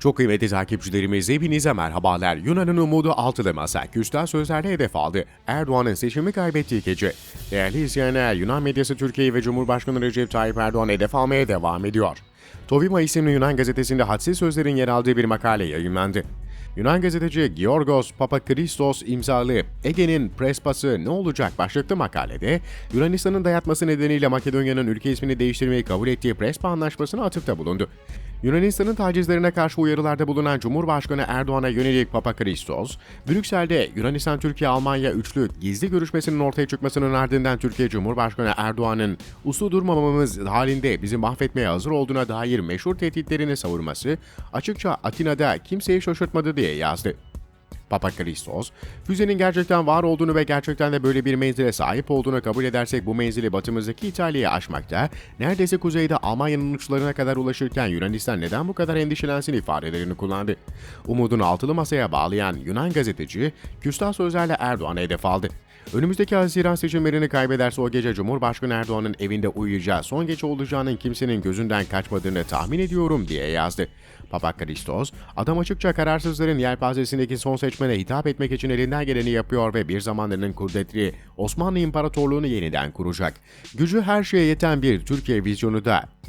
Çok kıymetli takipçilerimiz hepinize merhabalar. Yunan'ın umudu altılı masa küstah sözlerle hedef aldı. Erdoğan'ın seçimi kaybettiği gece. Değerli izleyenler, Yunan medyası Türkiye ve Cumhurbaşkanı Recep Tayyip Erdoğan hedef almaya devam ediyor. Tovima isimli Yunan gazetesinde hadsiz sözlerin yer aldığı bir makale yayınlandı. Yunan gazeteci Georgos Papakristos imzalı Ege'nin Prespası ne olacak başlıklı makalede Yunanistan'ın dayatması nedeniyle Makedonya'nın ülke ismini değiştirmeyi kabul ettiği Prespa Anlaşması'na atıfta bulundu. Yunanistan'ın tacizlerine karşı uyarılarda bulunan Cumhurbaşkanı Erdoğan'a yönelik Papakristos, Brüksel'de Yunanistan-Türkiye-Almanya üçlü gizli görüşmesinin ortaya çıkmasının ardından Türkiye Cumhurbaşkanı Erdoğan'ın uslu durmamamız halinde bizi mahvetmeye hazır olduğuna dair meşhur tehditlerini savurması açıkça Atina'da kimseyi şaşırtmadı diye yazdı. Papa Christos, füzenin gerçekten var olduğunu ve gerçekten de böyle bir menzile sahip olduğunu kabul edersek bu menzili batımızdaki İtalya'ya aşmakta, neredeyse kuzeyde Almanya'nın uçlarına kadar ulaşırken Yunanistan neden bu kadar endişelensin ifadelerini kullandı. Umudunu altılı masaya bağlayan Yunan gazeteci, küstah sözlerle Erdoğan'a hedef aldı. Önümüzdeki Haziran seçimlerini kaybederse o gece Cumhurbaşkanı Erdoğan'ın evinde uyuyacağı son gece olacağının kimsenin gözünden kaçmadığını tahmin ediyorum diye yazdı. Papa Christos, adam açıkça kararsızların yelpazesindeki son seçmene hitap etmek için elinden geleni yapıyor ve bir zamanların kudretli Osmanlı İmparatorluğunu yeniden kuracak. Gücü her şeye yeten bir Türkiye vizyonu da